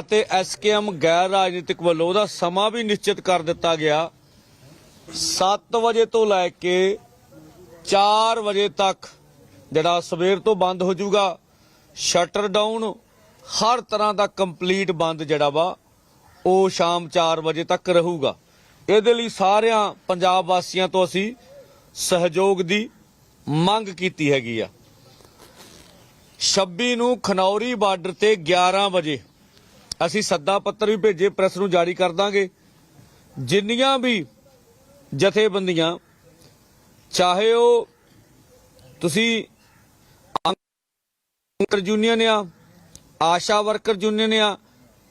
ਅਤੇ ਐਸਕੇਐਮ ਗੈਰ ਰਾਜਨੀਤਿਕ ਵੱਲੋਂ ਉਹਦਾ ਸਮਾਂ ਵੀ ਨਿਸ਼ਚਿਤ ਕਰ ਦਿੱਤਾ ਗਿਆ। 7 ਵਜੇ ਤੋਂ ਲੈ ਕੇ 4 ਵਜੇ ਤੱਕ ਜਿਹੜਾ ਸਵੇਰ ਤੋਂ ਬੰਦ ਹੋ ਜਾਊਗਾ, ਸ਼ਟਰ ਡਾਊਨ, ਹਰ ਤਰ੍ਹਾਂ ਦਾ ਕੰਪਲੀਟ ਬੰਦ ਜਿਹੜਾ ਵਾ, ਉਹ ਸ਼ਾਮ 4 ਵਜੇ ਤੱਕ ਰਹੂਗਾ। ਇਹਦੇ ਲਈ ਸਾਰਿਆਂ ਪੰਜਾਬ ਵਾਸੀਆਂ ਤੋਂ ਅਸੀਂ ਸਹਿਯੋਗ ਦੀ ਮੰਗ ਕੀਤੀ ਹੈਗੀ ਆ। 26 ਨੂੰ ਖਨੌਰੀ ਬਾਰਡਰ ਤੇ 11 ਵਜੇ ਅਸੀਂ ਸੱਦਾ ਪੱਤਰ ਵੀ ਭੇਜੇ ਪ੍ਰੈਸ ਨੂੰ ਜਾਰੀ ਕਰ ਦਾਂਗੇ ਜਿੰਨੀਆਂ ਵੀ ਜਥੇਬੰਦੀਆਂ ਚਾਹੇ ਉਹ ਤੁਸੀਂ ਵਰਕਰ ਯੂਨੀਅਨ ਆ ਆਸ਼ਾ ਵਰਕਰ ਯੂਨੀਅਨ ਆ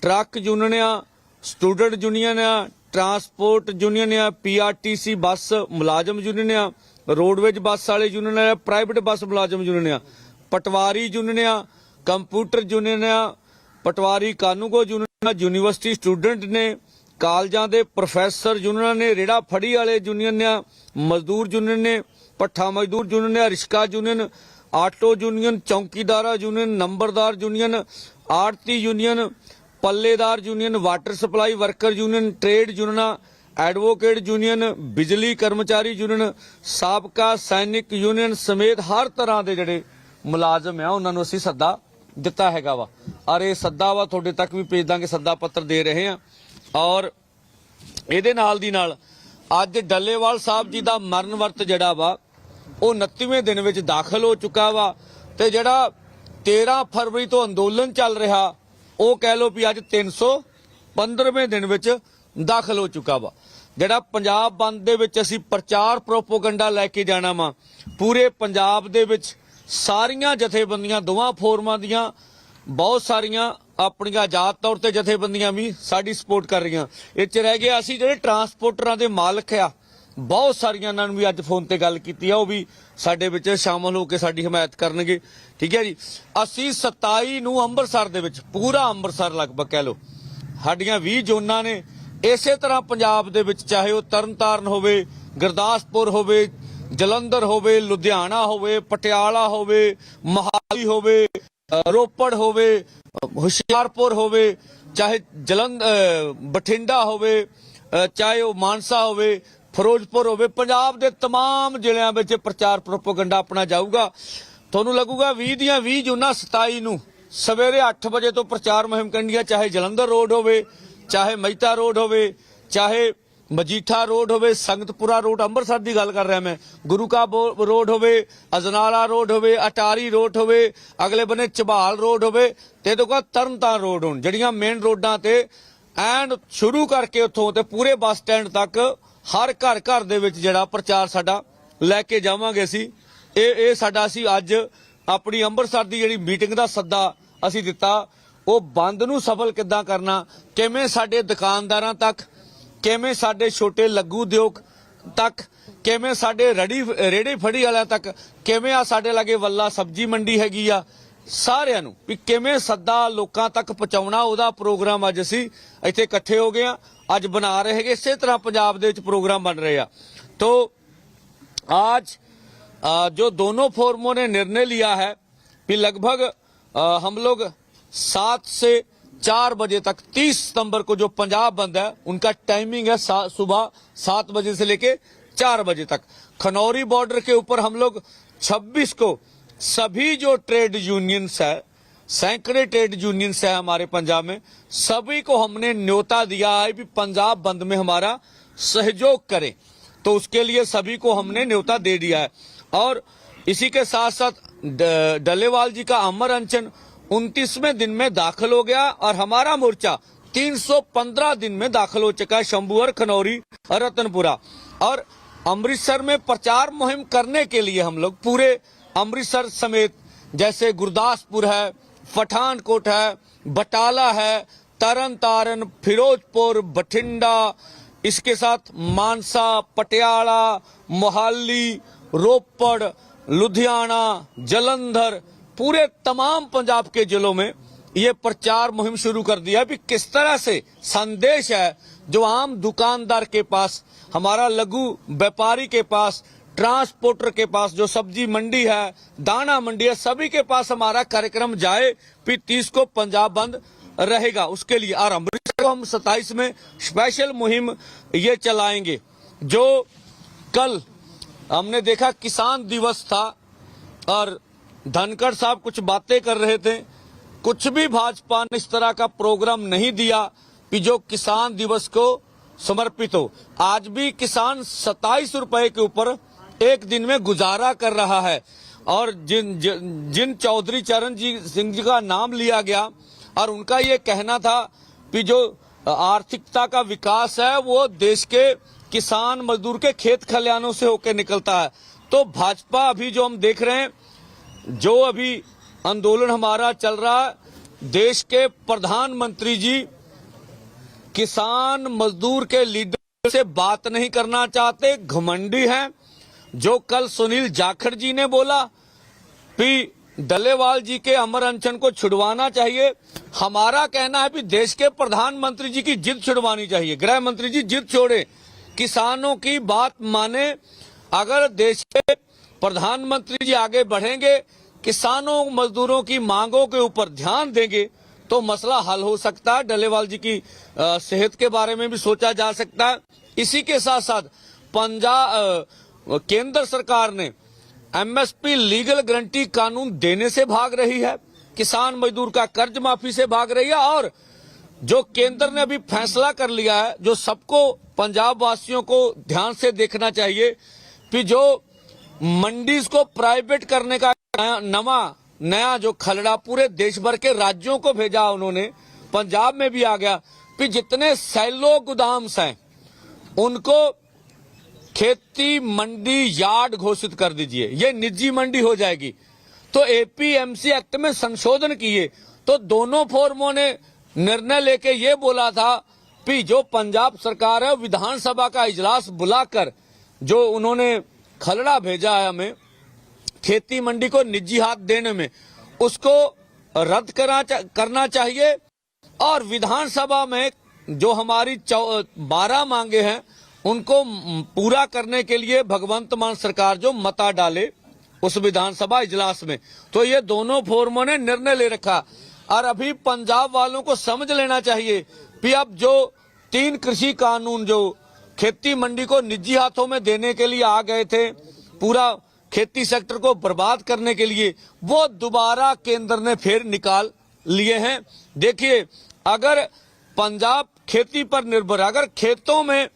ਟਰੱਕ ਯੂਨੀਅਨ ਆ ਸਟੂਡੈਂਟ ਯੂਨੀਅਨ ਆ ਟਰਾਂਸਪੋਰਟ ਯੂਨੀਅਨ ਆ ਪੀਆਰਟੀਸੀ ਬੱਸ ਮੁਲਾਜ਼ਮ ਯੂਨੀਅਨ ਆ ਰੋਡਵੇਜ ਬੱਸ ਵਾਲੇ ਯੂਨੀਅਨ ਆ ਪ੍ਰਾਈਵੇਟ ਬੱਸ ਮੁਲਾਜ਼ਮ ਯੂਨੀਅਨ ਆ ਪਟਵਾਰੀ ਯੂਨੀਅਨ ਆ ਕੰਪਿਊਟਰ ਯੂਨੀਅਨ ਆ patwari kanungo union university student ਨੇ, ਕਾਲਜਾਂ ਦੇ ਪ੍ਰੋਫੈਸਰ ਯੂਨੀਅਨ ਨੇ, ਰੇੜਾ ਫੜੀ ਵਾਲੇ ਯੂਨੀਅਨ ਨੇ, ਮਜ਼ਦੂਰ ਯੂਨੀਅਨ ਨੇ ਪੱਠਾ ਮਜ਼ਦੂਰ ਯੂਨੀਅਨ ਨੇ ਰਿਸ਼ਕਾ ਯੂਨੀਅਨ, ਆਟੋ ਯੂਨੀਅਨ, ਚੌਕੀਦਾਰਾ ਯੂਨੀਅਨ, ਨੰਬਰਦਾਰ ਯੂਨੀਅਨ ਆੜਤੀ union, ਪੱਲੇਦਾਰ union, water supply worker union, trade ਯੂਨੀਅਨਾਂ, advocate union, ਬਿਜਲੀ ਕਰਮਚਾਰੀ ਯੂਨੀਅਨ, ਸਾਬਕਾ ਸੈਨਿਕ ਯੂਨੀਅਨ ਸਮੇਤ ਹਰ ਤਰ੍ਹਾਂ ਦੇ ਜਿਹੜੇ ਮੁਲਾਜ਼ਮ ਆ, ਉਹਨਾਂ ਨੂੰ ਅਸੀਂ ਸੱਦਾ ਦਿੱਤਾ ਹੈਗਾ ਵਾ। ਔਰ ਇਹ ਸੱਦਾ ਵਾ, ਤੁਹਾਡੇ ਤੱਕ ਵੀ ਭੇਜ ਦਾਂਗੇ, ਸੱਦਾ ਪੱਤਰ ਦੇ ਰਹੇ ਆ ਔਰ ਇਹਦੇ ਨਾਲ ਦੀ ਨਾਲ ਅੱਜ ਡੱਲੇਵਾਲ ਸਾਹਿਬ ਜੀ ਦਾ ਮਰਨ ਵਰਤ ਜਿਹੜਾ ਵਾ, ਉਹ 29ਵੇਂ ਦਿਨ ਵਿੱਚ ਦਾਖਲ ਹੋ ਚੁੱਕਾ ਵਾ ਤੇ ਜਿਹੜਾ 13 ਫਰਵਰੀ ਤੋਂ ਅੰਦੋਲਨ ਚੱਲ ਰਿਹਾ, ਉਹ ਕਹਿ ਲਓ ਵੀ ਅੱਜ 315ਵੇਂ ਦਿਨ ਵਿੱਚ ਦਾਖਲ ਹੋ ਚੁੱਕਾ ਵਾ। ਜਿਹੜਾ ਪੰਜਾਬ ਬੰਦ ਦੇ ਵਿੱਚ ਅਸੀਂ ਪ੍ਰਚਾਰ ਪ੍ਰੋਪੋਗੰਡਾ ਲੈ ਕੇ ਜਾਣਾ ਵਾ, ਪੂਰੇ ਪੰਜਾਬ ਦੇ ਵਿੱਚ ਸਾਰੀਆਂ ਜਥੇਬੰਦੀਆਂ, ਦੋਵਾਂ ਫੋਰਮਾਂ ਦੀਆਂ ਬਹੁਤ ਸਾਰੀਆਂ ਆਪਣੀਆਂ ਆਜ਼ਾਦ ਤੌਰ ਤੇ ਜਥੇਬੰਦੀਆਂ ਵੀ ਸਾਡੀ ਸਪੋਰਟ ਕਰ ਰਹੀਆਂ। ਇਹ ਚ ਰਹਿ ਗਿਆ ਅਸੀਂ ਜਿਹੜੇ ਟਰਾਂਸਪੋਰਟਰਾਂ ਦੇ ਮਾਲਕ ਆ, ਬਹੁਤ ਸਾਰੀਆਂ ਨਾਲ ਵੀ ਅੱਜ ਫੋਨ ਤੇ ਗੱਲ ਕੀਤੀ ਆ, ਉਹ ਵੀ ਸਾਡੇ ਵਿੱਚ ਸ਼ਾਮਲ ਹੋ ਕੇ ਸਾਡੀ ਹਮਾਇਤ ਕਰਨਗੇ। ਠੀਕ ਹੈ ਜੀ? ਅਸੀਂ 27 ਨੂੰ ਅੰਮ੍ਰਿਤਸਰ ਦੇ ਵਿੱਚ, ਪੂਰਾ ਅੰਮ੍ਰਿਤਸਰ ਲਗਭਗ ਕਹਿ ਲਓ। ਸਾਡੀਆਂ 20 ਜ਼ੋਨਾਂ ਨੇ, ਇਸੇ ਤਰ੍ਹਾਂ ਪੰਜਾਬ ਦੇ ਵਿੱਚ ਚਾਹੇ ਉਹ ਤਰਨਤਾਰਨ ਹੋਵੇ, ਗੁਰਦਾਸਪੁਰ ਹੋਵੇ, ਜਲੰਧਰ ਹੋਵੇ, ਲੁਧਿਆਣਾ ਹੋਵੇ, ਪਟਿਆਲਾ ਹੋਵੇ, ਮੋਹਾਲੀ ਹੋਵੇ ਰੋਪੜ ਹੋਵੇ ਅ, ਹੁਸ਼ਿਆਰਪੁਰ ਹੋਵੇ ਚਾਹੇ ਜਲੰਧ ਅ, ਬਠਿੰਡਾ ਹੋਵੇ ਅ, ਚਾਹੇ ਉਹ ਮਾਨਸਾ ਹੋਵੇ ਫਿਰੋਜ਼ਪੁਰ ਹੋਵੇ ਪੰਜਾਬ ਦੇ तमाम ਜ਼ਿਲ੍ਹਿਆਂ ਵਿੱਚ ਪ੍ਰਚਾਰ ਪ੍ਰੋਪਗੈਂਡਾ ਆਪਣਾ ਜਾਊਗਾ ਤੁਹਾਨੂੰ ਲੱਗੂਗਾ 20 ਦੀਆਂ 20 ਜੂਨਾਂ 27 ਨੂੰ ਸਵੇਰੇ 8 ਵਜੇ ਤੋਂ ਪ੍ਰਚਾਰ ਮੁਹਿੰਮ ਕਰਨੀ ਚਾਹੇ ਜਲੰਧਰ ਰੋਡ ਹੋਵੇ ਚਾਹੇ ਮਹਿਤਾ ਰੋਡ ਹੋਵੇ ਚਾਹੇ ਮਜੀਠਾ ਰੋਡ ਹੋਵੇ, ਸੰਗਤਪੁਰਾ ਰੋਡ, ਅੰਮ੍ਰਿਤਸਰ ਦੀ ਗੱਲ ਕਰ ਰਿਹਾ ਮੈਂ। ਗੁਰੂ ਕਾ ਰੋਡ ਹੋਵੇ, ਅਜਨਾਲਾ ਰੋਡ ਹੋਵੇ, ਅਟਾਰੀ ਰੋਡ ਹੋਵੇ, ਅਗਲੇ ਬੰਨੇ ਚਬਾਲ ਰੋਡ ਹੋਵੇ ਤੇ ਇਹਦੇ ਕੋਲ ਤਰਨਤਾਰਨ ਰੋਡ ਹੋਣ, ਜਿਹੜੀਆਂ ਮੇਨ ਰੋਡਾਂ ਤੇ ਐਨ ਸ਼ੁਰੂ ਕਰਕੇ ਉੱਥੋਂ ਤੇ ਪੂਰੇ ਬੱਸ ਸਟੈਂਡ ਤੱਕ ਹਰ ਘਰ ਘਰ ਦੇ ਵਿੱਚ ਜਿਹੜਾ ਪ੍ਰਚਾਰ ਸਾਡਾ ਲੈ ਕੇ ਜਾਵਾਂਗੇ ਅਸੀਂ। ਇਹ ਇਹ ਸਾਡਾ ਅਸੀਂ ਅੱਜ ਆਪਣੀ ਅੰਮ੍ਰਿਤਸਰ ਦੀ ਜਿਹੜੀ ਮੀਟਿੰਗ ਦਾ ਸੱਦਾ ਅਸੀਂ ਦਿੱਤਾ। ਉਹ ਬੰਦ ਨੂੰ ਸਫਲ ਕਿੱਦਾਂ ਕਰਨਾ, ਕਿਵੇਂ ਸਾਡੇ ਦੁਕਾਨਦਾਰਾਂ ਤੱਕ ਕਿਵੇਂ ਸਾਡੇ ਛੋਟੇ ਲੱਗੂ ਉਦਯੋਗ ਤੱਕ ਕਿਵੇਂ ਸਾਡੇ ਰੜੀ ਰੇੜੀ ਫੜੀ ਵਾਲਿਆਂ ਤੱਕ ਕਿਵੇਂ ਆ ਸਾਡੇ ਲਾਗੇ ਵੱਲਾ ਸਬਜੀ ਮੰਡੀ ਹੈਗੀ ਆ ਸਾਰਿਆਂ ਨੂੰ ਵੀ ਕਿਵੇਂ ਸੱਦਾ ਲੋਕਾਂ ਤੱਕ ਪਹੁੰਚਾਉਣਾ ਉਹਦਾ ਪ੍ਰੋਗਰਾਮ ਅੱਜ ਅਸੀਂ ਇੱਥੇ ਇਕੱਠੇ ਹੋ ਗਏ ਆ ਅੱਜ ਬਣਾ ਰਹੇ ਹੈਗੇ ਇਸੇ ਤਰ੍ਹਾਂ ਪੰਜਾਬ ਦੇ ਵਿੱਚ ਪ੍ਰੋਗਰਾਮ ਬਣ ਰਹੇ ਆ ਤੋ आज अ, जो दोनों फोरमों ने निर्णय लिया है कि लगभग अ, हम लोग सात से चार बजे तक तीस सितंबर को जो पंजाब बंद है उनका टाइमिंग है सा, सुबह सात बजे से लेके चार बजे तक। खनौरी बॉर्डर के ऊपर हम लोग 26 को सभी जो ट्रेड यूनियंस है सैकड़े ट्रेड यूनियंस है हमारे पंजाब में सभी को हमने न्योता दिया है कि पंजाब बंद में हमारा सहयोग करें। तो उसके लिए सभी को हमने न्योता दे दिया है। और इसी के साथ साथ डलेवाल जी का अमर अनशन उनतीसवें दिन में दाखिल हो गया और हमारा मोर्चा 315 दिन में दाखिल हो चुका है शंभुअर खनौरी और रतनपुरा। और अमृतसर में प्रचार मुहिम करने के लिए हम लोग पूरे अमृतसर समेत, जैसे गुरदासपुर है, पठानकोट है, बटाला है तरन तारन फिरोजपुर, बठिंडा, इसके साथ मानसा, पटियाला, मोहाली, रोपड़, लुधियाना, जलंधर पूरे तमाम पंजाब के जिलों में ये प्रचार मुहिम शुरू कर दिया भी किस तरह से संदेश है जो आम दुकानदार के पास, हमारा लघु व्यापारी के पास, ट्रांसपोर्टर के पास, जो सब्ज़ी मंडी है, दाना मंडी है, सभी के पास हमारा कार्यक्रम जाए फिर तीस को पंजाब बंद रहेगा। उसके लिए और अमृतसर को हम 27 में स्पेशल मुहिम ये चलाएँगे, जो कल हमने देखा किसान दिवस था और धनखड़ साहब कुछ बातें कर रहे थे। कुछ भी भाजपा ने इस तरह का प्रोग्राम नहीं दिया, कि जो किसान दिवस को समर्पित हो। आज भी किसान सताइस रुपए के ऊपर एक दिन में गुजारा कर रहा है। और जिन जिन चौधरी चरण जी, सिंह जी का नाम लिया गया, और उनका ये कहना था कि जो आर्थिकता का विकास है, वो देश के किसान मजदूर के खेत खलिहानों से होकर निकलता है। तो भाजपा अभी जो हम देख रहे हैं जो अभी आंदोलन हमारा चल रहा है, देश के प्रधानमंत्री जी, किसान मजदूर के लीडर से बात नहीं करना चाहते, घमंडी हैं, जो कल सुनील जाखड़ जी ने बोला कि डलेवाल जी के अमर अनशन को छुड़वाना चाहिए। हमारा कहना है कि देश के प्रधानमंत्री जी की जिद छुड़वानी चाहिए। गृह मंत्री जी, जिद छोड़े। किसानों की बात माने, अगर देश के प्रधानमंत्री जी आगे बढ़ेंगे, किसानों, मजदूरों की मांगों के ऊपर ध्यान देंगे तो मसला हल हो सकता है। डलेवाल जी की सेहत के बारे में भी सोचा जा सकता है। इसी के साथ साथ पंजाब केंद्र सरकार ने एमएसपी लीगल गारंटी कानून देने से भाग रही है। किसान मजदूर का कर्ज माफ़ी से भाग रही है और जो केंद्र ने अभी फैसला कर लिया है, जो सबको पंजाब वासियों को ध्यान से देखना चाहिए कि जो मंडीज को प्राइवेट करने का नवा, नया जो खलड़ा पूरे देश भर के राज्यों को भेजा उन्होंने। पंजाब में भी आ गया। कि जितने सैलो गोदाम्स हैं, उनको खेती मंडी यार्ड घोषित कर दीजिए। ये निजी मंडी हो जाएगी। तो एपीएमसी एक्ट में संशोधन किए। तो दोनों फोरमों ने निर्णय लेके ये बोला था कि जो पंजाब सरकार है, विधानसभा का इजलास बुलाकर जो उन्होंने खलड़ा भेजा है हमें, खेती मंडी को निजी हाथ देने में। उसको रद्द करा करना चाहिए। और विधानसभा में जो हमारी बारह मांगे हैं, उनको पूरा करने के लिए भगवंत मान सरकार जो मता डाले उस विधानसभा इजलास में। तो ये दोनों फोरमों ने निर्णय ले रखा। और अभी पंजाब वालों को समझ लेना चाहिए कि अब जो तीन कृषि कानून जो खेती मंडी को निजी हाथों में देने के लिए आ गए थे। पूरा खेती सेक्टर को बर्बाद करने के लिए वो दोबारा केंद्र ने फिर निकाल लिए हैं। देखिए, अगर पंजाब खेती पर निर्भर अगर खेतों में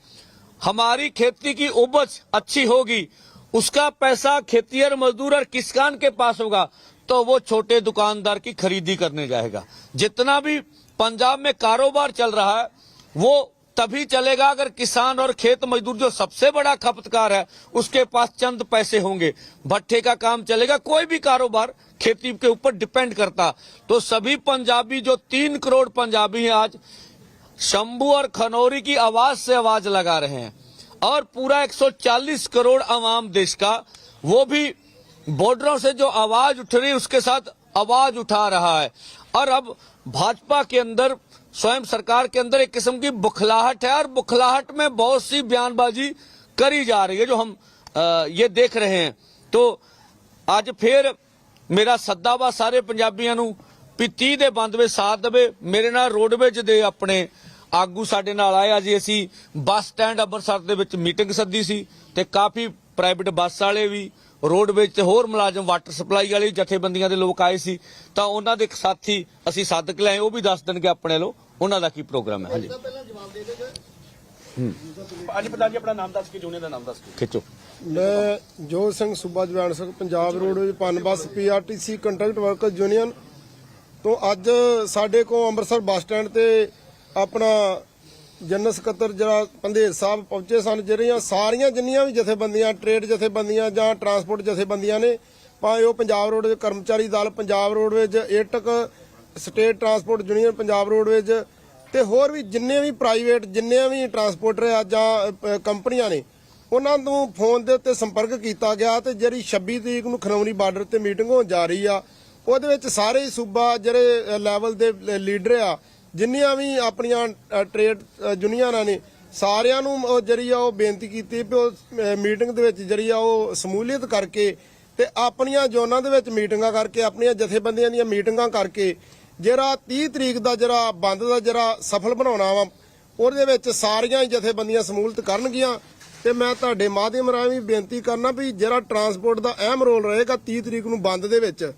हमारी खेती की उपज अच्छी होगी, उसका पैसा खेतिहर मजदूर और किसान के पास होगा तो वो छोटे दुकानदार की खरीदी करने जाएगा। जितना भी पंजाब में कारोबार चल रहा है, वो तभी चलेगा अगर किसान और खेत मजदूर जो सबसे बड़ा खपतकार है, उसके पास चंद पैसे होंगे। भट्ठे का काम चलेगा, कोई भी कारोबार खेती के ऊपर डिपेंड करता। तो सभी पंजाबी, जो तीन करोड़ पंजाबी हैं आज, शंभू और खनौरी की आवाज़ से आवाज़ लगा रहे हैं। और पूरा 140 करोड़ आवाम देश का, वो भी बॉर्डरों से जो आवाज़ उठ रही उसके साथ आवाज़ उठा रहा है। और अब भाजपा के अंदर स्वयं सरकार के अंदर एक किस्म की बुखलाहट है और बुखलाहट में बहुत सी बयानबाजी करी जा रही है जो हम अ, ये देख रहे हैं तो ਅੱਜ ਫੇਰ ਮੇਰਾ ਸੱਦਾ ਵਾ ਸਾਰੇ ਪੰਜਾਬੀਆਂ ਨੂੰ ਵੀ 30 ਦੇ ਬੰਦ ਵਿੱਚ ਸਾਥ ਦੇਵੇ ਮੇਰੇ ਨਾਲ ਰੋਡਵੇਜ ਦੇ ਆਪਣੇ ਆਗੂ ਸਾਡੇ ਨਾਲ ਆਏ ਆ ਜੀ ਅਸੀਂ ਬੱਸ ਸਟੈਂਡ ਅੰਮ੍ਰਿਤਸਰ ਦੇ ਵਿੱਚ ਮੀਟਿੰਗ ਸੱਦੀ ਸੀ ਤੇ ਕਾਫੀ ਪ੍ਰਾਈਵੇਟ ਬੱਸ ਵਾਲੇ ਵੀ ਰੋਡਵੇਜ ਤੇ ਹੋਰ ਮੁਲਾਜ਼ਮ ਵਾਟਰ ਸਪਲਾਈ ਵਾਲੇ ਜਥੇਬੰਦੀਆਂ ਦੇ ਲੋਕ ਆਏ ਸੀ ਤਾਂ ਉਹਨਾਂ ਦੇ ਇੱਕ ਸਾਥੀ ਅਸੀਂ ਸੱਦ ਕੇ ਲਿਆਏ ਉਹ ਵੀ ਦੱਸ ਦੇਣਗੇ ਆਪਣੇ ਲੋ ਉਹਨਾਂ ਦਾ ਕੀ ਪ੍ਰੋਗਰਾਮ ਹੈ? ਹਾਂਜੀ। ਅੱਜ ਪਤਾ ਜੀ। ਆਪਣਾ ਨਾਮ ਦੱਸ ਕੇ ਜੂਨੀਅਰ ਦਾ ਨਾਮ ਦੱਸ ਕੇ। ਖਿੱਚੋ। ਮੈਂ ਜੋਤ ਸਿੰਘ ਸੂਬਾ Jawan Singh Punjab roadways Punbus PRTC contract worker union ਤੋਂ ਅੱਜ ਸਾਡੇ ਕੋ ਅੰਮ੍ਰਿਤਸਰ ਬੱਸ ਸਟੈਂਡ ਤੇ ਆਪਣਾ ਜਨਰਲ ਸਕੱਤਰ ਜਿਹੜਾ ਪੰਧੇਰ ਸਾਹਿਬ ਪਹੁੰਚੇ ਸਨ ਜਿਹੜੀਆਂ ਸਾਰੀਆਂ ਜਿੰਨੀਆਂ ਵੀ ਜਥੇਬੰਦੀਆਂ ਟ੍ਰੇਡ ਜਥੇਬੰਦੀਆਂ ਜਾਂ ਟਰਾਂਸਪੋਰਟ ਜਥੇਬੰਦੀਆਂ ਨੇ ਭਾਵੇਂ ਉਹ ਪੰਜਾਬ ਰੋਡਵੇਜ ਕਰਮਚਾਰੀ Dal Punjab roadways AITUC state transport union Punjab roadways ਤੇ ਹੋਰ ਵੀ ਜਿੰਨੇ ਵੀ ਪ੍ਰਾਈਵੇਟ ਜਿੰਨੇ ਵੀ ਟਰਾਂਸਪੋਰਟਰ ਆ ਜਾਂ ਕੰਪਨੀਆਂ ਨੇ ਉਹਨਾਂ ਨੂੰ ਫੋਨ ਦੇ ਉੱਤੇ ਸੰਪਰਕ ਕੀਤਾ ਗਿਆ ਤੇ ਜਿਹੜੀ 26 ਤਰੀਕ ਨੂੰ ਖਨੌਰੀ ਬਾਰਡਰ ਤੇ ਮੀਟਿੰਗ ਹੋਣ ਜਾ ਰਹੀ ਆ ਉਹਦੇ ਵਿੱਚ ਸਾਰੇ ਸੂਬਾ ਜਿਹੜੇ ਲੈਵਲ ਦੇ ਲੀਡਰ ਆ ਜਿੰਨੀਆਂ ਵੀ ਆਪਣੀਆਂ ਅ, ਟ੍ਰੇਡ ਯੂਨੀਅਨਾਂ ਨੇ ਸਾਰਿਆਂ ਨੂੰ ਉਹ ਜਿਹੜੀ ਆ ਉਹ ਬੇਨਤੀ ਕੀਤੀ ਵੀ ਉਹ ਮੀਟਿੰਗ ਦੇ ਵਿੱਚ ਜਿਹੜੀ ਆ ਉਹ ਸਮੂਲੀਅਤ ਕਰਕੇ ਤੇ ਆਪਣੀਆਂ ਜ਼ੋਨਾਂ ਦੇ ਵਿੱਚ ਮੀਟਿੰਗਾਂ ਕਰਕੇ ਆਪਣੀਆਂ ਜਥੇਬੰਦੀਆਂ ਦੀਆਂ ਮੀਟਿੰਗਾਂ ਕਰਕੇ ਜਿਹੜਾ 30 ਤਰੀਕ ਦਾ ਜਿਹੜਾ ਬੰਦ ਦਾ ਜਿਹੜਾ ਸਫਲ ਬਣਾਉਣਾ ਵਾ, ਉਹਦੇ ਵਿੱਚ ਸਾਰੀਆਂ ਹੀ ਜਥੇਬੰਦੀਆਂ ਸਮੂਲਤ ਕਰਨਗੀਆਂ। ਤੇ ਮੈਂ ਤੁਹਾਡੇ ਮਾਧਿਅਮ ਰਾਹੀਂ ਵੀ ਬੇਨਤੀ ਕਰਨਾ ਵੀ ਜਿਹੜਾ ਟਰਾਂਸਪੋਰਟ ਦਾ ਅਹਿਮ ਰੋਲ ਰਹੇਗਾ 30 ਤਰੀਕ ਨੂੰ ਬੰਦ ਦੇ ਵਿੱਚ,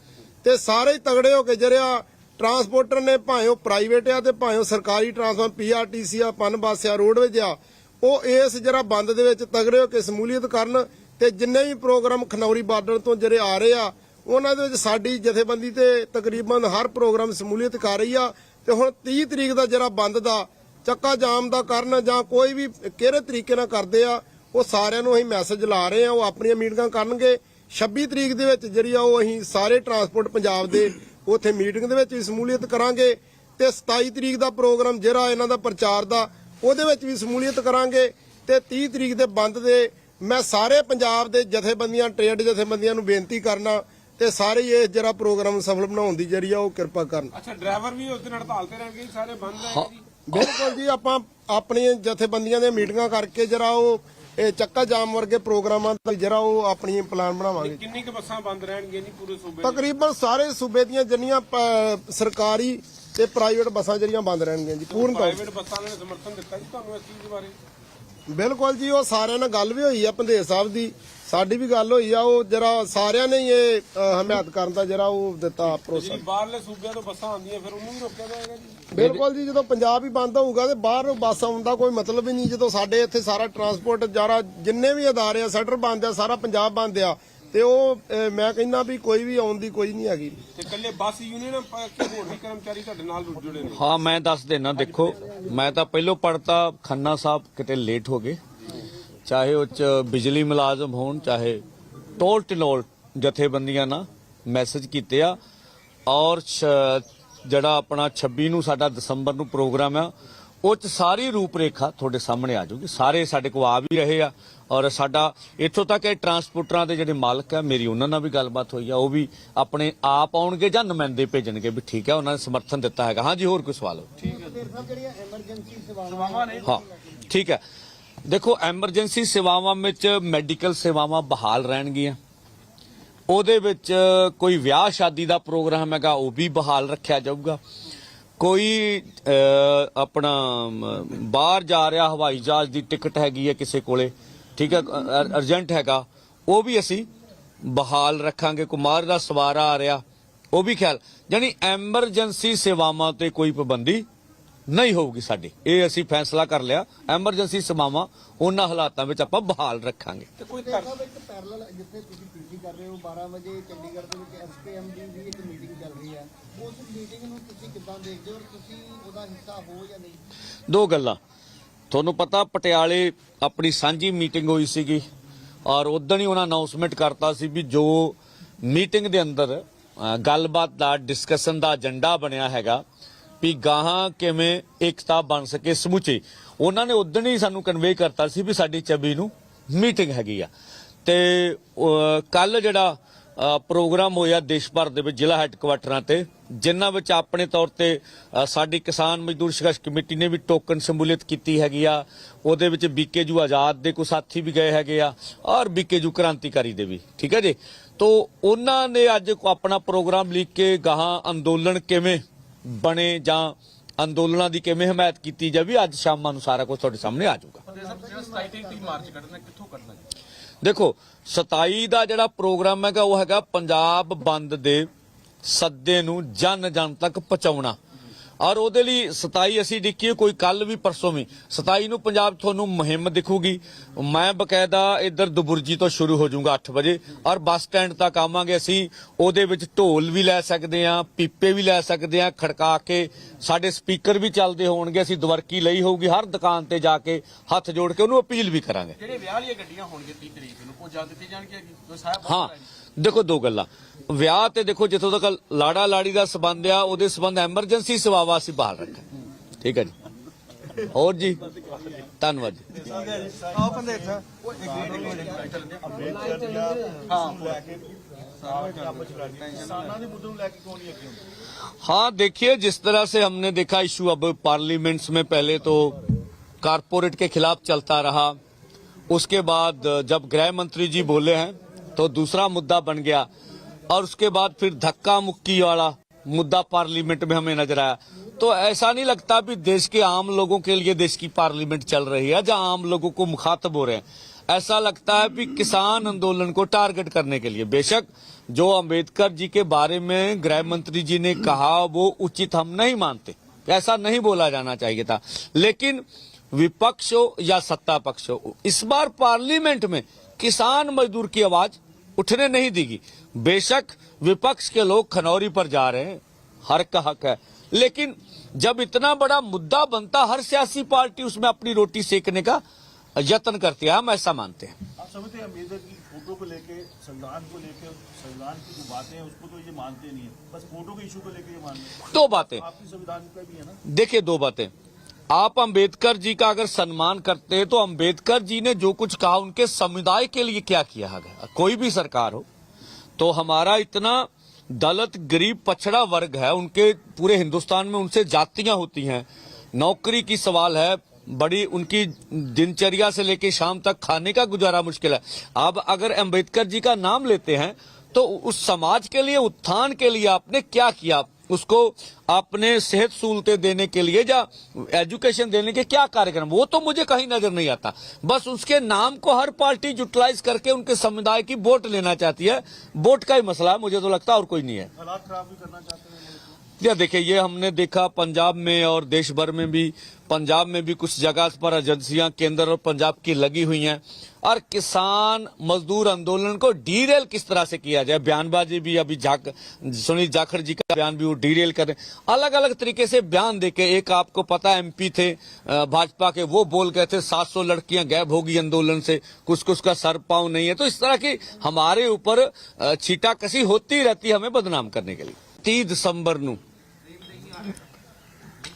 ਤੇ ਸਾਰੇ ਤਗੜੇ ਹੋ ਕੇ ਜਿਹੜਾ ਟਰਾਂਸਪੋਰਟਰ ਨੇ, ਭਾਵੇਂ ਉਹ ਪ੍ਰਾਈਵੇਟ ਆ ਤੇ ਭਾਵੇਂ ਉਹ ਸਰਕਾਰੀ ਟਰਾਂਸਪੋਰਟ ਪੀਆਰਟੀਸੀ ਆ, ਪਨ ਬੱਸ ਆ ਰੋਡਵੇਜ ਆ ਉਹ ਇਸ ਜਿਹੜਾ ਬੰਦ ਦੇ ਵਿੱਚ ਤਗੜੇ ਹੋ ਕੇ ਸਮੂਲੀਅਤ ਕਰਨ ਤੇ ਜਿੰਨੇ ਵੀ ਪ੍ਰੋਗਰਾਮ ਖਨੌਰੀ ਬਾਰਡਰ ਤੋਂ ਜਿਹੜੇ ਆ ਰਹੇ ਆ ਉਹਨਾਂ ਦੇ ਵਿੱਚ ਸਾਡੀ ਜਥੇਬੰਦੀ ਤੇ ਤਕਰੀਬਨ ਹਰ ਪ੍ਰੋਗਰਾਮ ਸਮੂਲੀਅਤ ਕਰ ਰਹੀ ਆ ਤੇ ਹੁਣ 30 ਤਰੀਕ ਦਾ ਜਿਹੜਾ ਬੰਦ ਦਾ, ਚੱਕਾ ਜਾਮ ਦਾ ਕਰਨ ਜਾਂ ਕੋਈ ਵੀ ਕਿਹੜੇ ਤਰੀਕੇ ਨਾਲ ਕਰਦੇ ਆ, ਉਹ ਸਾਰਿਆਂ ਨੂੰ ਅਸੀਂ ਮੈਸੇਜ ਲਾ ਰਹੇ ਆ, ਉਹ ਆਪਣੀਆਂ ਮੀਟਿੰਗਾਂ ਕਰਨਗੇ। 26 ਤਰੀਕ ਦੇ ਵਿੱਚ ਜਿਹੜੀ ਆ ਉਹ ਅਸੀਂ ਸਾਰੇ ਟਰਾਂਸਪੋਰਟ ਪੰਜਾਬ ਦੇ ਉੱਥੇ ਮੀਟਿੰਗ ਦੇ ਵਿੱਚ ਵੀ ਸਮੂਲੀਅਤ ਕਰਾਂਗੇ ਤੇ 27 ਤਰੀਕ ਦਾ ਪ੍ਰੋਗਰਾਮ ਜਿਹੜਾ ਇਹਨਾਂ ਦਾ ਪ੍ਰਚਾਰ ਦਾ, ਉਹਦੇ ਵਿੱਚ ਵੀ ਸਮੂਲੀਅਤ ਕਰਾਂਗੇ ਤੇ 30 ਤਰੀਕ ਦੇ ਬੰਦ ਦੇ ਮੈਂ ਸਾਰੇ ਪੰਜਾਬ ਦੇ ਜਥੇਬੰਦੀਆਂ, ਟ੍ਰੇਡ ਜਥੇਬੰਦੀਆਂ ਨੂੰ ਬੇਨਤੀ ਕਰਨਾ ਤੇ ਸਾਰੇ ਇਹ ਜਿਹੜਾ ਪ੍ਰੋਗਰਾਮ ਸਫਲ ਬਣਾਉਣ ਦੀ ਜਿਹੜੀ ਆ ਉਹ ਕਿਰਪਾ ਕਰਨ। ਅੱਛਾ ਡਰਾਈਵਰ ਵੀ ਉਸ ਦਿਨ ਹੜਤਾਲ ਤੇ ਰਹਿਣਗੇ ਜੀ, ਸਾਰੇ ਬੰਦ ਰਹਿਣਗੇ ਜੀ? ਬਿਲਕੁਲ ਜੀ ਆਪਾਂ ਆਪਣੀਆਂ ਜਥੇਬੰਦੀਆਂ ਦੇ ਮੀਟਿੰਗਾਂ ਕਰਕੇ ਜਿਹੜਾ ਉਹ ਇਹ ਚੱਕਾ ਜਾਮ ਵਰਗੇ ਪ੍ਰੋਗਰਾਮਾਂ ਦਾ ਜਿਹੜਾ ਉਹ ਆਪਣੀ ਪਲਾਨ ਬਣਾਵਾਂਗੇ। ਕਿੰਨੀ ਕੁ ਬੱਸਾਂ ਬੰਦ ਰਹਿਣਗੀਆਂ ਜੀ ਪੂਰੇ ਸੂਬੇ 'ਚ? ਤਕਰੀਬਨ ਸਾਰੇ ਸੂਬੇ ਦੀਆਂ ਜਿੰਨੀਆਂ ਪ- ਸਰਕਾਰੀ ਤੇ ਪ੍ਰਾਈਵੇਟ ਬੱਸਾਂ ਜਿਹੜੀਆਂ ਬੰਦ ਰਹਿਣਗੀਆਂ ਜੀ ਪੂਰਨ ਤੌਰ ਪ੍ਰਾਈਵੇਟ ਬੱਸਾਂ ਨੇ ਸਮਰਥਨ ਦਿੱਤਾ ਜੀ ਤੁਹਾਨੂੰ ਇਸ ਚੀਜ਼ ਦੇ ਬਾਰੇ? ਬਿਲਕੁਲ ਜੀ ਉਹ ਸਾਰਿਆਂ ਨਾਲ ਗੱਲ ਵੀ ਹੋਈ ਆ ਪੰਦੇਰ ਸਾਹਿਬ ਦੀ। ਸਾਡੀ ਵੀ ਗੱਲ ਹੋਈ ਆ ਉਹ ਜਿਹੜਾ ਸਾਰਿਆਂ ਨੇ ਹੀ ਇਹ ਅ, ਹਮਾਇਤ ਕਰਨ ਦਾ ਜਿਹੜਾ ਉਹ ਦਿੱਤਾ ਭਰੋਸਾ। ਜਿਹੜੀ ਬਾਹਰਲੇ ਸੂਬਿਆਂ ਤੋਂ ਬੱਸਾਂ ਆਉਂਦੀਆਂ ਫਿਰ ਉਹਨੂੰ ਵੀ ਰੋਕਿਆ ਜਾਏਗਾ ਜੀ? ਬਿਲਕੁਲ ਜੀ ਜਦੋਂ ਪੰਜਾਬ ਹੀ ਬੰਦ ਹੋਊਗਾ ਤੇ ਬਾਹਰ ਬੱਸ ਆਉਣ ਦਾ ਕੋਈ ਮਤਲਬ ਹੀ ਨਹੀਂ ਜਦੋਂ ਸਾਡੇ ਇੱਥੇ ਸਾਰਾ ਟਰਾਂਸਪੋਰਟ ਜਾਰਾ ਜਿੰਨੇ ਵੀ ਅਦਾਰੇ ਆ ਸੈਕਟਰ ਬੰਦ ਆ ਸਾਰਾ ਪੰਜਾਬ ਬੰਦ ਆ ਤੇ ਉਹ ਅ, ਮੈਂ ਕਹਿੰਦਾ ਵੀ ਕੋਈ ਵੀ ਆਉਣ ਦੀ ਕੋਈ ਨਹੀਂ ਹੈਗੀ। ਤੇ ਇਕੱਲੇ ਬੱਸ ਯੂਨੀਅਨ ਕਿ ਹੋਰ ਵੀ ਕਰਮਚਾਰੀ ਤੁਹਾਡੇ ਨਾਲ ਜੁੜੇ ਨੇ? ਹਾਂ ਮੈਂ ਦੱਸ ਦੇਣਾ ਦੇਖੋ ਮੈਂ ਤਾਂ ਪਹਿਲੋਂ ਪੜਤਾ ਖੰਨਾ ਸਾਹਿਬ ਕਿਤੇ ਲੇਟ ਹੋ ਗਏ। ਚਾਹੇ ਉਹ ਚ ਬਿਜਲੀ ਮੁਲਾਜ਼ਮ ਹੋਣ ਚਾਹੇ ਟੋਲ ਟਲੋਲ ਜਥੇਬੰਦੀਆਂ ਨਾਲ ਮੈਸੇਜ ਕੀਤੇ ਆ। ਔਰ ਛ- ਜਿਹੜਾ ਆਪਣਾ 26 ਨੂੰ ਸਾਡਾ ਦਸੰਬਰ ਨੂੰ ਪ੍ਰੋਗਰਾਮ ਆ ਉਹ ਚ ਸਾਰੀ ਰੂਪਰੇਖਾ ਤੁਹਾਡੇ ਸਾਹਮਣੇ ਆ ਜਾਊਗੀ। ਸਾਰੇ ਸਾਡੇ ਕੋਲ ਆ ਵੀ ਰਹੇ ਆ। ਔਰ ਸਾਡਾ ਇੱਥੋਂ ਤੱਕ ਇਹ ਟਰਾਂਸਪੋਰਟਰਾਂ ਦੇ ਜਿਹੜੇ ਮਾਲਕ ਆ ਮੇਰੀ ਉਹਨਾਂ ਨਾਲ ਵੀ ਗੱਲਬਾਤ ਹੋਈ ਆ। ਉਹ ਵੀ ਆਪਣੇ ਆਪ ਆਉਣਗੇ ਜਾਂ ਨੁਮਾਇੰਦੇ ਭੇਜਣਗੇ ਵੀ ਠੀਕ ਹੈ ਉਹਨਾਂ ਨੇ ਸਮਰਥਨ ਦਿੱਤਾ ਹੈਗਾ। ਹਾਂਜੀ ਹੋਰ ਕੋਈ ਸਵਾਲ? ਹੋ ਹਾਂ ਠੀਕ ਹੈ। ਦੇਖੋ, ਐਮਰਜੈਂਸੀ ਸੇਵਾਵਾਂ ਵਿੱਚ ਮੈਡੀਕਲ ਸੇਵਾਵਾਂ ਬਹਾਲ ਰਹਿਣਗੀਆਂ। ਉਹਦੇ ਵਿੱਚ ਕੋਈ ਵਿਆਹ ਸ਼ਾਦੀ ਦਾ ਪ੍ਰੋਗਰਾਮ ਹੈਗਾ, ਉਹ ਵੀ ਬਹਾਲ ਰੱਖਿਆ ਜਾਊਗਾ। ਕੋਈ ਆਪਣਾ ਬਾਹਰ ਜਾ ਰਿਹਾ ਹਵਾਈ ਜਹਾਜ਼ ਦੀ ਟਿਕਟ ਹੈਗੀ ਹੈ ਕਿਸੇ ਕੋਲੇ, ਠੀਕ ਹੈ ਅਰਜੈਂਟ ਹੈਗਾ, ਉਹ ਵੀ ਅਸੀਂ ਬਹਾਲ ਰੱਖਾਂਗੇ। ਕੁਮਾਰ ਦਾ ਸਵਾਰਾ ਆ ਰਿਹਾ, ਉਹ ਵੀ ਖਿਆਲ ਯਾਨੀ ਐਮਰਜੈਂਸੀ ਸੇਵਾਵਾਂ ਤੇ ਕੋਈ ਪਾਬੰਦੀ ਨਹੀਂ ਹੋਊਗੀ ਸਾਡੀ। ਇਹ ਅਸੀਂ ਫੈਸਲਾ ਕਰ ਲਿਆ ਐਮਰਜੈਂਸੀ ਸੇਵਾਵਾਂ ਉਹਨਾਂ ਹਾਲਾਤਾਂ ਵਿੱਚ ਆਪਾਂ ਬਹਾਲ ਰੱਖਾਂਗੇ। ਤੇ ਕੋਈ ਸਾਹਿਬ ਇੱਕ ਪੈਰਲਲ ਜਿੱਥੇ ਤੁਸੀਂ ਪੀਟੀ ਕਰ ਰਹੇ ਹੋ 12 ਵਜੇ ਚੰਡੀਗੜ੍ਹ ਦੇ ਵਿੱਚ ਐਸਪੀਐਮ ਦੀ ਵੀ ਇੱਕ ਮੀਟਿੰਗ ਚੱਲ ਰਹੀ ਹੈ। ਉਸ ਮੀਟਿੰਗ ਨੂੰ ਤੁਸੀਂ ਕਿੱਦਾਂ ਦੇਖਦੇ ਹੋ ਔਰ ਤੁਸੀਂ ਉਹਦਾ ਹਿੱਸਾ ਹੋ ਜਾਂ ਨਹੀਂ? ਦੋ ਗੱਲਾਂ। ਤੁਹਾਨੂੰ ਪਤਾ ਪਟਿਆਲੇ ਆਪਣੀ ਸਾਂਝੀ ਮੀਟਿੰਗ ਹੋਈ ਸੀਗੀ ਔਰ ਉਦੋਂ ਹੀ ਉਹਨਾਂ ਅਨਾਉਂਸਮੈਂਟ ਕਰਤਾ ਸੀ ਵੀ ਜੋ ਮੀਟਿੰਗ ਦੇ ਅੰਦਰ ਗੱਲਬਾਤ ਦਾ ਡਿਸਕਸ਼ਨ ਦਾ ਏਜੰਡਾ ਬਣਿਆ ਹੈਗਾ ਵੀ ਗਾਹਾਂ ਕਿਵੇਂ ਇਕਤਾ ਬਣ ਸਕੇ ਸਮੁੱਚੇ। ਉਹਨਾਂ ਨੇ ਉਦੋਂ ਹੀ ਸਾਨੂੰ ਕਨਵੇ ਕਰਤਾ ਸੀ ਵੀ ਸਾਡੀ 24 ਨੂੰ ਮੀਟਿੰਗ ਹੈਗੀ ਆ। ਤੇ ਕੱਲ ਜਿਹੜਾ ਪ੍ਰੋਗਰਾਮ ਹੋਇਆ ਦੇਸ਼ ਭਰ ਦੇ ਵਿੱਚ ਜ਼ਿਲ੍ਹਾ ਹੈੱਡਕੁਆਟਰਾਂ ਤੇ, ਜਿਨ੍ਹਾਂ ਵਿੱਚ ਆਪਣੇ ਤੌਰ ਤੇ ਸਾਡੀ ਕਿਸਾਨ ਮਜ਼ਦੂਰ ਸੰਘਰਸ਼ ਕਮੇਟੀ ਨੇ ਵੀ ਟੋਕਨ ਸ਼ਮੂਲੀਅਤ ਕੀਤੀ ਹੈਗੀ ਆ। ਉਹਦੇ ਵਿੱਚ ਬੀਕੇਜੂ ਆਜ਼ਾਦ ਦੇ ਕੋਈ ਸਾਥੀ ਵੀ ਗਏ ਹੈਗੇ ਆ, ਔਰ ਬੀਕੇਜੂ ਕ੍ਰਾਂਤੀਕਾਰੀ ਦੇ ਵੀ, ਠੀਕ ਹੈ ਜੀ? ਤੋਂ, ਉਹਨਾਂ ਨੇ ਅੱਜ ਆਪਣਾ ਪ੍ਰੋਗਰਾਮ ਲਿਖ ਕੇ ਗਾਹਾਂ ਅੰਦੋਲਨ ਕਿਵੇਂ ਬਣੇ ਜਾਂ ਅੰਦੋਲਨਾਂ ਦੀ ਕਿਵੇਂ ਹਮਾਇਤ ਕੀਤੀ ਜਾਵੇ, ਅੱਜ ਸ਼ਾਮਾਂ ਨੂੰ ਸਾਰਾ ਕੁਝ ਤੁਹਾਡੇ ਸਾਹਮਣੇ ਆ ਜਾਊਗਾ। ਦੇਖੋ 27 ਦਾ ਜਿਹੜਾ ਪ੍ਰੋਗਰਾਮ ਹੈਗਾ, ਉਹ ਹੈਗਾ ਪੰਜਾਬ ਬੰਦ ਦੇ ਸੱਦੇ ਨੂੰ ਜਨ ਜਨ ਤੱਕ ਪਹੁੰਚਾਉਣਾ। ਔਰ ਉਹਦੇ ਲਈ 27 ਅਸੀਂ ਦੇਖੀਏ ਕੋਈ ਕੱਲ ਵੀ ਪਰਸੋਂ ਵੀ। 27 ਨੂੰ ਪੰਜਾਬ ਤੁਹਾਨੂੰ ਮੁਹਿੰਮ ਦਿਖੂਗੀ। ਮੈਂ ਬਕਾਇਦਾ ਇੱਧਰ ਦੁਬੁਰਜੀ ਤੋਂ ਸ਼ੁਰੂ ਹੋ ਜਾਊਂਗਾ 8 ਵਜੇ ਔਰ ਬੱਸ ਸਟੈਂਡ ਤੱਕ ਆਵਾਂਗੇ ਅਸੀਂ। ਉਹਦੇ ਵਿੱਚ ਢੋਲ ਵੀ ਲੈ ਸਕਦੇ ਆ ਪੀਪੇ ਵੀ ਲੈ ਸਕਦੇ ਆ ਖੜਕਾ ਕੇ ਸਾਡੇ ਸਪੀਕਰ ਵੀ ਚੱਲਦੇ ਹੋਣਗੇ। ਅਸੀਂ ਦਵਰਕੀ ਲਈ ਹੋਊਗੀ ਹਰ ਦੁਕਾਨ ਤੇ ਜਾ ਕੇ ਹੱਥ ਜੋੜ ਕੇ ਉਹਨੂੰ ਅਪੀਲ ਵੀ ਕਰਾਂਗੇ। ਜਿਹੜੇ ਵਿਆਹ ਵਾਲੀਆਂ ਗੱਡੀਆਂ ਹੋਣਗੀਆਂ 30 ਤਰੀਕ ਨੂੰ ਉਹ ਜਲਦ ਦਿੱਤੀ ਜਾਣਗੀਆਂ ਜੀ ਹਾਂ? ਦੇਖੋ ਦੋ ਗੱਲਾਂ। ਵਿਆਹ ਤੇ ਦੇਖੋ ਜਿੱਥੋਂ ਤੱਕ ਲਾੜਾ ਲਾੜੀ ਦਾ ਸਬੰਧ ਆ ਉਹਦੇ ਸਬੰਧ ਐਮਰਜੈਂਸੀ ਸੇਵਾਵਾਂ ਅਸੀਂ ਬਾਹਰ ਰੱਖਾਂ ਠੀਕ ਹੈ ਜੀ ਹੋਰ ਜੀ ਧੰਨਵਾਦ ਜੀ हाँ देखिए जिस तरह से हमने देखा इशू अब पार्लियामेंट्स में पहले तो कारपोरेट के खिलाफ चलता रहा उसके बाद जब गृह मंत्री जी बोले हैं तो दूसरा मुद्दा बन गया और उसके बाद फिर धक्का मुक्की वाला मुद्दा पार्लियामेंट में हमें नज़र आया। तो ऐसा नहीं लगता भी देश के आम लोगों के लिए देश की पार्लियामेंट चल रही है, जहाँ आम लोगों को मुखातब हो रहे हैं। ऐसा लगता है भी किसान आंदोलन को टारगेट करने के लिए। बेशक जो अंबेडकर जी के बारे में गृह मंत्री जी ने कहा, वो उचित हम नहीं मानते। ऐसा नहीं बोला जाना चाहिए था। लेकिन विपक्ष हो या सत्ता पक्ष हो, इस बार पार्लियामेंट में किसान मजदूर की आवाज़ उठने नहीं देगी। बेशक विपक्ष के लोग खनौरी पर जा रहे हैं हर का हक है। लेकिन जब इतना बड़ा मुद्दा बनता हर सियासी पार्टी उसमें अपनी रोटी सेकने का यत्न करती है हम ऐसा मानते हैं। आप समझते हैं अंबेडकर की फ़ोटो को लेके संविधान को लेके संविधान की जो बातें हैं उसको तो ये मानते नहीं है। बस फ़ोटो के इशू को लेके ये मान रहे हैं। दो बातें। आपकी संविधान का भी है ना? देखिए दो बातें। आप अंबेडकर जी का अगर सम्मान करते हैं तो अंबेडकर जी ने जो कुछ कहा उनके समुदाय के लिए क्या किया है? कोई भी सरकार हो तो हमारा इतना दलित, गरीब, पछड़ा वर्ग है, उनके पूरे हिंदुस्तान में उनसे जातियाँ होती हैं। नौकरी की सवाल है, बड़ी उनकी दिनचर्या से लेके शाम तक खाने का गुजारा मुश्किल है। अब अगर अंबेडकर जी का नाम लेते हैं तो उस समाज के लिए, उत्थान के लिए आपने क्या किया? उसको अपने सेहत सहूलतें देने के लिए या एजुकेशन देने के क्या कार्यक्रम? वो तो मुझे कहीं नज़र नहीं आता। बस उसके नाम को हर पार्टी यूटिलाइज करके उनके समुदाय की वोट लेना चाहती है। वोट का ही मसला है मुझे तो लगता है और कोई नहीं है। हालात खराब भी करना चाहते हैं या देखिए ये हमने देखा पंजाब में और देश भर में भी पंजाब में भी कुछ जगह पर एजेंसियाँ, केंद्र और पंजाब की लगी हुई हैं। और किसान मजदूर आंदोलन को डीरेल किस तरह से किया जाए? बयानबाजी भी अभी जाक, सुनील जाखड़ जी का बयान भी वो डीरेल कर अलग अलग तरीके से बयान देके एक आपको पता, एमपी थे भाजपा के, वो बोल गए थे 700 लड़कियाँ गैब होगी आंदोलन से कुछ कुछ का सर पाँव नहीं है। तो इस तरह की हमारे ऊपर छीटाकसी होती रहती है हमें बदनाम करने के लिए। तीस दिसंबर नू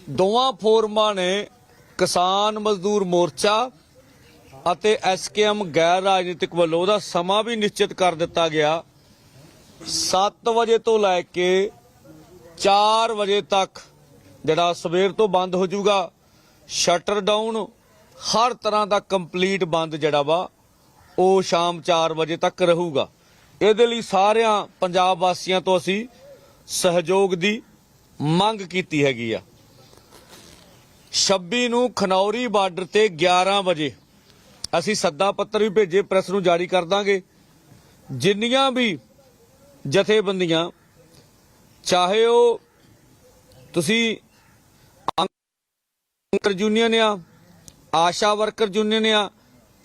ਦੋਵਾਂ ਫੋਰਮਾਂ ਨੇ ਕਿਸਾਨ ਮਜ਼ਦੂਰ ਮੋਰਚਾ ਅਤੇ ਐਸਕੇਐਮ ਗੈਰ ਰਾਜਨੀਤਿਕ ਵੱਲੋਂ ਉਹਦਾ ਸਮਾਂ ਵੀ ਨਿਸ਼ਚਿਤ ਕਰ ਦਿੱਤਾ ਗਿਆ। 7 ਵਜੇ ਤੋਂ ਲੈ ਕੇ 4 ਵਜੇ ਤੱਕ ਜਿਹੜਾ ਸਵੇਰ ਤੋਂ ਬੰਦ ਹੋ ਜਾਊਗਾ, ਸ਼ਟਰ ਡਾਊਨ, ਹਰ ਤਰ੍ਹਾਂ ਦਾ ਕੰਪਲੀਟ ਬੰਦ ਜਿਹੜਾ ਵਾ, ਉਹ ਸ਼ਾਮ 4 ਵਜੇ ਤੱਕ ਰਹੂਗਾ। ਇਹਦੇ ਲਈ ਸਾਰਿਆਂ ਪੰਜਾਬ ਵਾਸੀਆਂ ਤੋਂ ਅਸੀਂ ਸਹਿਯੋਗ ਦੀ ਮੰਗ ਕੀਤੀ ਹੈਗੀ ਆ। 26 ਨੂੰ ਖਨੌਰੀ ਬਾਰਡਰ ਤੇ 11 ਵਜੇ ਅਸੀਂ ਸੱਦਾ ਪੱਤਰ ਵੀ ਭੇਜੇ, ਪ੍ਰੈਸ ਨੂੰ ਜਾਰੀ ਕਰ ਦਾਂਗੇ। ਜਿੰਨੀਆਂ ਵੀ ਜਥੇਬੰਦੀਆਂ, ਚਾਹੇ ਉਹ ਤੁਸੀਂ ਅੰਕਰ ਯੂਨੀਅਨ ਆ, ਆਸ਼ਾ ਵਰਕਰ ਯੂਨੀਅਨ ਆ,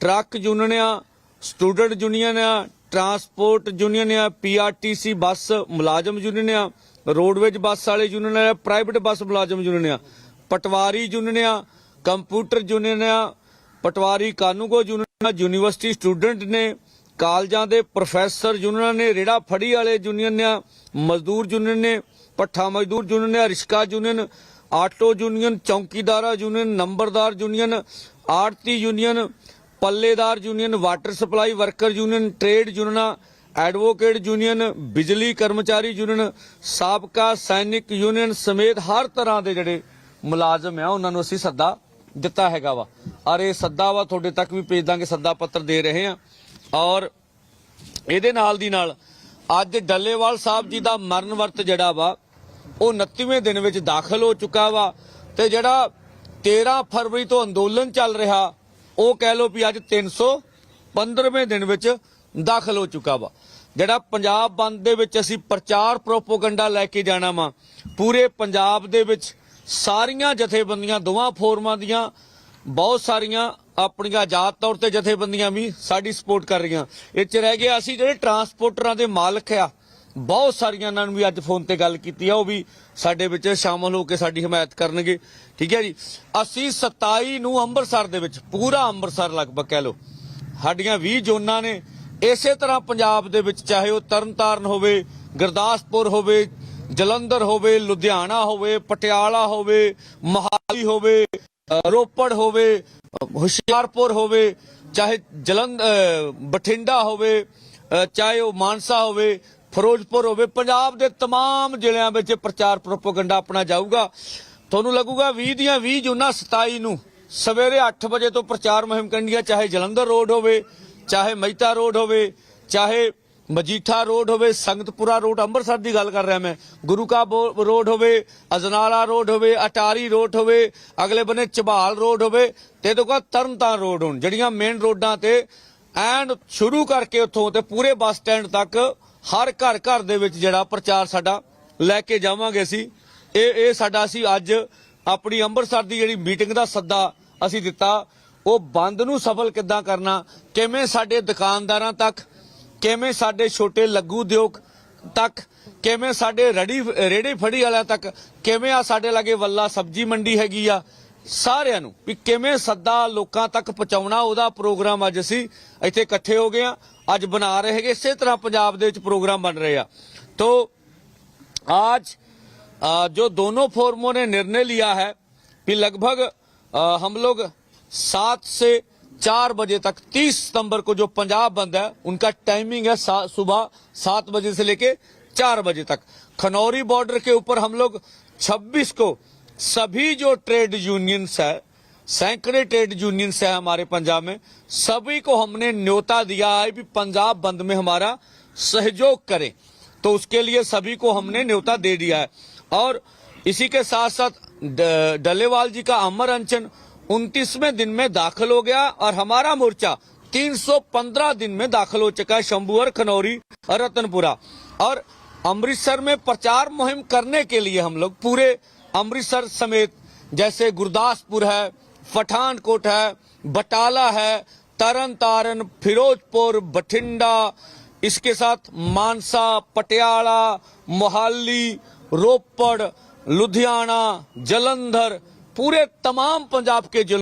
ਟਰੱਕ ਯੂਨੀਅਨ ਆ, ਸਟੂਡੈਂਟ ਯੂਨੀਅਨ ਆ, ਟਰਾਂਸਪੋਰਟ ਯੂਨੀਅਨ ਆ, ਪੀਆਰਟੀਸੀ ਬੱਸ ਮੁਲਾਜ਼ਮ ਯੂਨੀਅਨ ਆ, ਰੋਡਵੇਜ ਬੱਸ ਵਾਲੇ ਯੂਨੀਅਨ ਆ, ਪ੍ਰਾਈਵੇਟ ਬੱਸ ਮੁਲਾਜ਼ਮ ਯੂਨੀਅਨ ਆ ਪਟਵਾਰੀ ਯੂਨੀਅਨ ਆ ਕੰਪਿਊਟਰ ਯੂਨੀਅਨ ਆ patwari kanungo union university student ਨੇ, ਕਾਲਜਾਂ ਦੇ ਪ੍ਰੋਫੈਸਰ ਯੂਨੀਅਨ ਨੇ, ਰੇੜਾ ਫੜੀ ਵਾਲੇ ਯੂਨੀਅਨ ਆ ਮਜ਼ਦੂਰ ਯੂਨੀਅਨ ਨੇ ਪੱਠਾ ਮਜ਼ਦੂਰ ਯੂਨੀਅਨ ਨੇ ਰਿਸ਼ਕਾ ਯੂਨੀਅਨ ਆਟੋ ਯੂਨੀਅਨ ਚੌਕੀਦਾਰਾ ਯੂਨੀਅਨ ਨੰਬਰਦਾਰ ਯੂਨੀਅਨ ਆੜਤੀ union ਪੱਲੇਦਾਰ union water supply worker union trade ਯੂਨੀਅਨਾਂ advocate union ਬਿਜਲੀ ਕਰਮਚਾਰੀ ਯੂਨੀਅਨ ਸਾਬਕਾ ਸੈਨਿਕ ਯੂਨੀਅਨ ਸਮੇਤ ਹਰ ਤਰ੍ਹਾਂ ਦੇ ਜਿਹੜੇ ਮੁਲਾਜ਼ਮ ਆ, ਉਹਨਾਂ ਨੂੰ ਅਸੀਂ ਸੱਦਾ ਦਿੱਤਾ ਹੈਗਾ ਵਾ। ਔਰ ਇਹ ਸੱਦਾ ਵਾ, ਤੁਹਾਡੇ ਤੱਕ ਵੀ ਭੇਜ ਦਾਂਗੇ, ਸੱਦਾ ਪੱਤਰ ਦੇ ਰਹੇ ਆ। ਔਰ ਇਹਦੇ ਨਾਲ ਦੀ ਨਾਲ ਅੱਜ ਡੱਲੇਵਾਲ ਸਾਹਿਬ ਜੀ ਦਾ ਮਰਨ ਵਰਤ ਜਿਹੜਾ ਵਾ, ਉਹ 29ਵੇਂ ਦਿਨ ਵਿੱਚ ਦਾਖਲ ਹੋ ਚੁੱਕਾ ਵਾ। ਤੇ ਜਿਹੜਾ 13 ਫਰਵਰੀ ਤੋਂ ਅੰਦੋਲਨ ਚੱਲ ਰਿਹਾ, ਉਹ ਕਹਿ ਲਓ ਵੀ ਅੱਜ 315ਵੇਂ ਦਿਨ ਵਿੱਚ ਦਾਖਲ ਹੋ ਚੁੱਕਾ ਵਾ। ਜਿਹੜਾ ਪੰਜਾਬ ਬੰਦ ਦੇ ਵਿੱਚ ਅਸੀਂ ਪ੍ਰਚਾਰ ਪ੍ਰੋਪੋਗੰਡਾ ਲੈ ਕੇ ਜਾਣਾ ਵਾ, ਪੂਰੇ ਪੰਜਾਬ ਦੇ ਵਿੱਚ ਸਾਰੀਆਂ ਜਥੇਬੰਦੀਆਂ, ਦੋਵਾਂ ਫੋਰਮਾਂ ਦੀਆਂ ਬਹੁਤ ਸਾਰੀਆਂ ਆਪਣੀਆਂ ਆਜ਼ਾਦ ਤੌਰ ਤੇ ਜਥੇਬੰਦੀਆਂ ਵੀ ਸਾਡੀ ਸਪੋਰਟ ਕਰ ਰਹੀਆਂ। ਇਹ ਚ ਰਹਿ ਗਿਆ ਅਸੀਂ ਜਿਹੜੇ ਟਰਾਂਸਪੋਰਟਰਾਂ ਦੇ ਮਾਲਕ ਆ, ਬਹੁਤ ਸਾਰੀਆਂ ਨਾਲ ਵੀ ਅੱਜ ਫੋਨ ਤੇ ਗੱਲ ਕੀਤੀ ਆ, ਉਹ ਵੀ ਸਾਡੇ ਵਿੱਚ ਸ਼ਾਮਲ ਹੋ ਕੇ ਸਾਡੀ ਹਮਾਇਤ ਕਰਨਗੇ। ਠੀਕ ਹੈ ਜੀ? ਅਸੀਂ 27 ਨੂੰ ਅੰਮ੍ਰਿਤਸਰ ਦੇ ਵਿੱਚ, ਪੂਰਾ ਅੰਮ੍ਰਿਤਸਰ ਲਗਭਗ ਕਹਿ ਲਓ। ਸਾਡੀਆਂ 20 ਜ਼ੋਨਾਂ ਨੇ, ਇਸੇ ਤਰ੍ਹਾਂ ਪੰਜਾਬ ਦੇ ਵਿੱਚ ਚਾਹੇ ਉਹ ਤਰਨਤਾਰਨ ਹੋਵੇ, ਗੁਰਦਾਸਪੁਰ ਹੋਵੇ ਜਲੰਧਰ ਹੋਵੇ ਲੁਧਿਆਣਾ ਹੋਵੇ ਪਟਿਆਲਾ ਹੋਵੇ ਮੋਹਾਲੀ ਹੋਵੇ ਅ, ਰੋਪੜ ਹੋਵੇ ਅ, ਹੁਸ਼ਿਆਰਪੁਰ ਹੋਵੇ ਚਾਹੇ ਜਲੰਧ ਅ, ਬਠਿੰਡਾ ਹੋਵੇ ਅ, ਚਾਹੇ ਉਹ ਮਾਨਸਾ ਹੋਵੇ ਫਿਰੋਜ਼ਪੁਰ ਹੋਵੇ ਪੰਜਾਬ ਦੇ तमाम ਜ਼ਿਲ੍ਹਿਆਂ ਵਿੱਚ ਪ੍ਰਚਾਰ ਪ੍ਰੋਪਗੈਂਡਾ ਆਪਣਾ ਜਾਊਗਾ ਤੁਹਾਨੂੰ ਲੱਗੂਗਾ 20 ਦੀਆਂ 20 ਜੂਨਾਂ 27 ਨੂੰ ਸਵੇਰੇ 8 ਵਜੇ ਤੋਂ ਪ੍ਰਚਾਰ ਮੁਹਿੰਮ ਕਰਨੀ ਹੈ ਚਾਹੇ ਜਲੰਧਰ ਰੋਡ ਹੋਵੇ ਚਾਹੇ ਮਹਿਤਾ ਰੋਡ ਹੋਵੇ ਚਾਹੇ ਮਜੀਠਾ ਰੋਡ ਹੋਵੇ, ਸੰਗਤਪੁਰਾ ਰੋਡ, ਅੰਮ੍ਰਿਤਸਰ ਦੀ ਗੱਲ ਕਰ ਰਿਹਾ ਮੈਂ। ਗੁਰੂ ਕਾ ਰੋਡ ਹੋਵੇ, ਅਜਨਾਲਾ ਰੋਡ ਹੋਵੇ, ਅਟਾਰੀ ਰੋਡ ਹੋਵੇ, ਅਗਲੇ ਬੰਨੇ ਚਬਾਲ ਰੋਡ ਹੋਵੇ, ਤੇ ਦੇਖੋ ਤਰਨਤਾਰਨ ਰੋਡ ਹੋਣ, ਜਿਹੜੀਆਂ ਮੇਨ ਰੋਡਾਂ ਤੇ ਐਂਡ ਸ਼ੁਰੂ ਕਰਕੇ ਉੱਥੋਂ ਤੇ ਪੂਰੇ ਬੱਸ ਸਟੈਂਡ ਤੱਕ ਹਰ ਘਰ ਘਰ ਦੇ ਵਿੱਚ ਜਿਹੜਾ ਪ੍ਰਚਾਰ ਸਾਡਾ ਲੈ ਕੇ ਜਾਵਾਂਗੇ ਅਸੀਂ। ਇਹ ਇਹ ਸਾਡਾ ਅਸੀਂ ਅੱਜ ਆਪਣੀ ਅੰਮ੍ਰਿਤਸਰ ਦੀ ਜਿਹੜੀ ਮੀਟਿੰਗ ਦਾ ਸੱਦਾ ਅਸੀਂ ਦਿੱਤਾ। ਉਹ ਬੰਦ ਨੂੰ ਸਫਲ ਕਿੱਦਾਂ ਕਰਨਾ, ਕਿਵੇਂ ਸਾਡੇ ਦੁਕਾਨਦਾਰਾਂ ਤੱਕ ਕਿਵੇਂ ਸਾਡੇ ਛੋਟੇ ਲੱਗੂ ਉਦਯੋਗ ਤੱਕ ਕਿਵੇਂ ਸਾਡੇ ਰੜੀ ਰੇੜੀ ਫੜੀ ਵਾਲਿਆਂ ਤੱਕ ਕਿਵੇਂ ਆ ਸਾਡੇ ਲਾਗੇ ਵੱਲਾ ਸਬਜੀ ਮੰਡੀ ਹੈਗੀ ਆ ਸਾਰਿਆਂ ਨੂੰ ਵੀ ਕਿਵੇਂ ਸੱਦਾ ਲੋਕਾਂ ਤੱਕ ਪਹੁੰਚਾਉਣਾ ਉਹਦਾ ਪ੍ਰੋਗਰਾਮ ਅੱਜ ਅਸੀਂ ਇੱਥੇ ਇਕੱਠੇ ਹੋ ਗਏ ਆ ਅੱਜ ਬਣਾ ਰਹੇ ਹੈਗੇ ਇਸੇ ਤਰ੍ਹਾਂ ਪੰਜਾਬ ਦੇ ਵਿੱਚ ਪ੍ਰੋਗਰਾਮ ਬਣ ਰਹੇ ਆ ਤੋ आज अ, जो दोनों फोरमों ने निर्णय लिया है कि लगभग अ, हम लोग सात से चार बजे तक तीस सितंबर को जो पंजाब बंद है उनका टाइमिंग है सा, सुबह सात बजे से लेके चार बजे तक। खनौरी बॉर्डर के ऊपर हम लोग 26 को सभी जो ट्रेड यूनियंस है सैकड़े ट्रेड यूनियंस है हमारे पंजाब में सभी को हमने न्योता दिया है कि पंजाब बंद में हमारा सहयोग करें। तो उसके लिए सभी को हमने न्योता दे दिया है। और इसी के साथ साथ डलेवाल जी का अमर अनशन उनतीसवें दिन में दाखिल हो गया और हमारा मोर्चा 315 दिन में दाखिल हो चुका है शंभुअर खनौरी, रतनपुरा। और अमृतसर में प्रचार मुहिम करने के लिए हम लोग पूरे अमृतसर समेत, जैसे गुरदासपुर है, पठानकोट है, बटाला है तरन तारन फिरोजपुर, बठिंडा, इसके साथ मानसा, पटियाला, मोहाली, रोपड़, लुधियाना, जलंधर पूरे तमाम पंजाब के जिलों